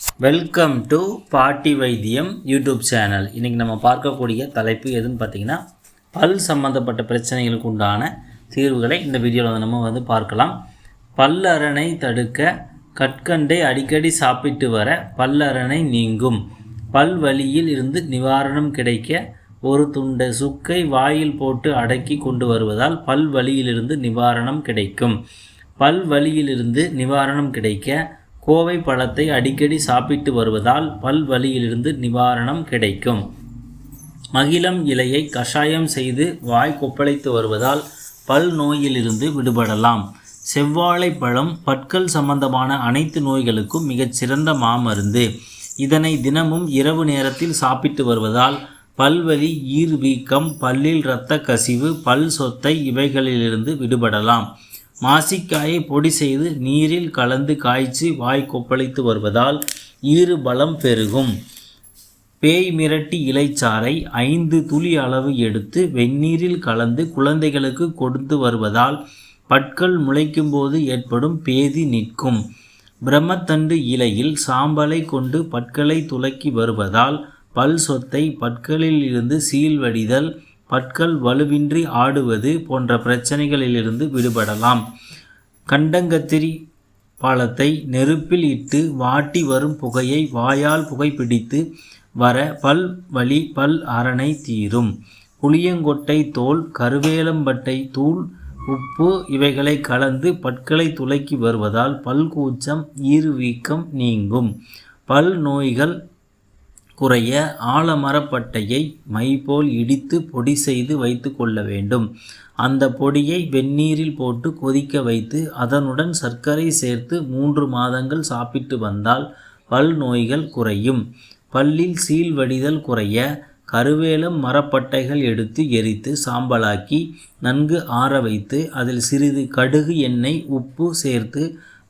Welcome to பாட்டி வைத்தியம் YouTube channel இன்றைக்கி நம்ம பார்க்கக்கூடிய தலைப்பு எதுன்னு பார்த்தீங்கன்னா பல் சம்மந்தப்பட்ட பிரச்சனைகளுக்கு உண்டான தீர்வுகளை இந்த வீடியோவில் நம்ம வந்து பார்க்கலாம். பல்லரணை தடுக்க கற்கண்டை அடிக்கடி சாப்பிட்டு வர பல்லரணை நீங்கும். பல் வலியில் இருந்து நிவாரணம் கிடைக்க ஒரு துண்டு சுக்கை வாயில் போட்டு அடக்கி கொண்டு வருவதால் பல் வலியிலிருந்து நிவாரணம் கிடைக்கும். பல் வலியிலிருந்து நிவாரணம் கிடைக்க கோவை பழத்தை அடிக்கடி சாப்பிட்டு வருவதால் பல் வலியிலிருந்து நிவாரணம் கிடைக்கும். மகிழம் இலையை கஷாயம் செய்து வாய் கொப்பளித்து வருவதால் பல் நோயிலிருந்து விடுபடலாம். செவ்வாழை பழம் பற்கள் சம்பந்தமான அனைத்து நோய்களுக்கும் மிகச்சிறந்த மாமருந்து. இதனை தினமும் இரவு நேரத்தில் சாப்பிட்டு வருவதால் பல்வலி ஈர்வீக்கம் பல்லில் இரத்த கசிவு பல் சொத்தை இவைகளிலிருந்து விடுபடலாம். மாசிக்காயை பொடி செய்து நீரில் கலந்து காய்ச்சி வாய் கொப்பளித்து வருவதால் ஈறு பலம் பெருகும். பேய் மிரட்டி இலைச்சாறை ஐந்து துளி அளவு எடுத்து வெந்நீரில் கலந்து குழந்தைகளுக்கு கொடுத்து வருவதால் பற்கள் முளைக்கும்போது ஏற்படும் பேதி நிற்கும். பிரம்மத்தண்டு இலையில் சாம்பலை கொண்டு பற்களை துலக்கி வருவதால் பல் சொத்தை பற்களில் இருந்து சீல்வடிதல் பற்கள் வலுவின்றி ஆடுவது போன்ற பிரச்சனைகளிலிருந்து விடுபடலாம். கண்டங்கத்திரி பாலத்தை நெருப்பில் இட்டு வாட்டி வரும் புகையை வாயால் புகைப்பிடித்து வர பல் வலி பல் அரணை தீரும். புளியங்கொட்டை தோல் கருவேலம்பட்டை தூள் உப்பு இவைகளை கலந்து பற்களை துலக்கி வருவதால் பல் கூச்சம் ஈறுவீக்கம் நீங்கும். பல் நோய்கள் குறைய ஆலமரப்பட்டையை மை போல் இடித்து பொடி செய்து வைத்து கொள்ள வேண்டும். அந்த பொடியை வெந்நீரில் போட்டு கொதிக்க வைத்து அதனுடன் சர்க்கரை சேர்த்து மூன்று மாதங்கள் சாப்பிட்டு வந்தால் பல் நோய்கள் குறையும். பல்லில் சீல் வடிதல் குறைய கருவேலம் மரப்பட்டைகள் எடுத்து எரித்து சாம்பலாக்கி நன்கு ஆற வைத்து அதில் சிறிது கடுகு எண்ணெய் உப்பு சேர்த்து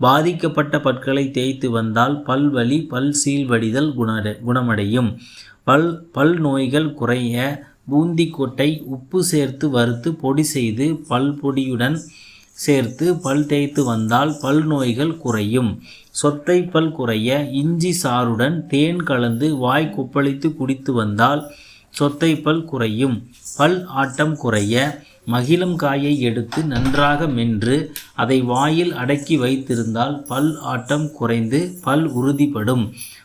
பாதிக்கப்பட்ட பற்களை தேய்த்து வந்தால் பல்வலி பல் சீழ்வடிதல் குண குணமடையும். பல் பல் நோய்கள் குறைய பூந்தி கொட்டை உப்பு சேர்த்து வறுத்து பொடி செய்து பல் பொடியுடன் சேர்த்து பல் தேய்த்து வந்தால் பல் நோய்கள் குறையும். சொத்தை பல் குறைய இஞ்சி சாறுடன் தேன் கலந்து வாய் கொப்பளித்து குடித்து வந்தால் சொத்தை பல் குறையும். பல் ஆட்டம் குறைய மகிழம் காயை எடுத்து நன்றாக மென்று அதை வாயில் அடக்கி வைத்திருந்தால் பல் ஆட்டம் குறைந்து பல் உறுதிப்படும்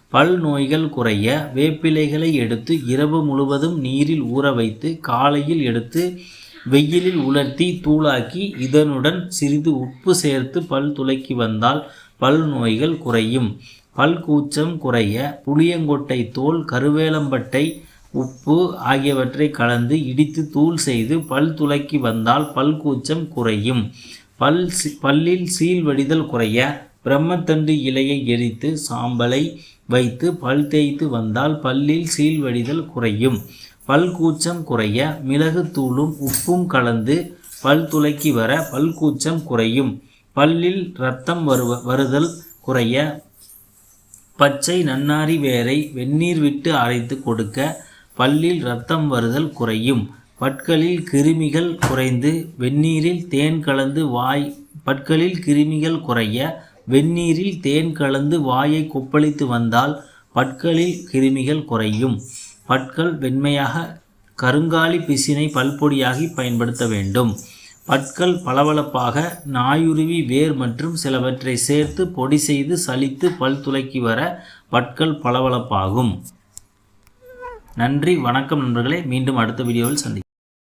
பல் நோய்கள் குறைய வேப்பிலைகளை எடுத்து இரவு முழுவதும் நீரில் ஊற வைத்து காலையில் எடுத்து வெயிலில் உலர்த்தி தூளாக்கி இதனுடன் சிறிது உப்பு சேர்த்து பல் துளைக்கி வந்தால் பல் நோய்கள் குறையும். பல் கூச்சம் குறைய புளியங்கொட்டை தோல் கருவேலம்பட்டை உப்பு ஆகியவற்றை கலந்து இடித்து தூள் செய்து பல் துலக்கி வந்தால் பல் கூச்சம் குறையும். பல் பல்லில் சீல் வடிதல் குறைய பிரம்மத்தண்டு இலையை எரித்து சாம்பலை வைத்து பல் தேய்த்து வந்தால் பல்லில் சீல் வடிதல் குறையும். பல் கூச்சம் குறைய மிளகு தூளும் உப்பும் கலந்து பல் துலக்கி வர பல் கூச்சம் குறையும். பல்லில் இரத்தம் வருவ வருதல் குறைய பச்சை நன்னாரி வேரை வெந்நீர் விட்டு அரைத்து கொடுக்க பல்லில் இரத்தம் வருதல் குறையும். பற்களில் கிருமிகள் குறைந்து வெந்நீரில் தேன் கலந்து வாய் பற்களில் கிருமிகள் குறைய வெந்நீரில் தேன் கலந்து வாயை கொப்பளித்து வந்தால் பற்களில் கிருமிகள் குறையும். பற்கள் வெண்மையாக கருங்காலி பிசினை பல்பொடியாகி பயன்படுத்த வேண்டும். பற்கள் பளபளப்பாக நாயுருவி வேர் மற்றும் சிலவற்றை சேர்த்து பொடி செய்து சலித்து பல் துளக்கி வர பற்கள் பளபளப்பாகும். நன்றி வணக்கம் நண்பர்களே. மீண்டும் அடுத்த வீடியோவில் சந்தி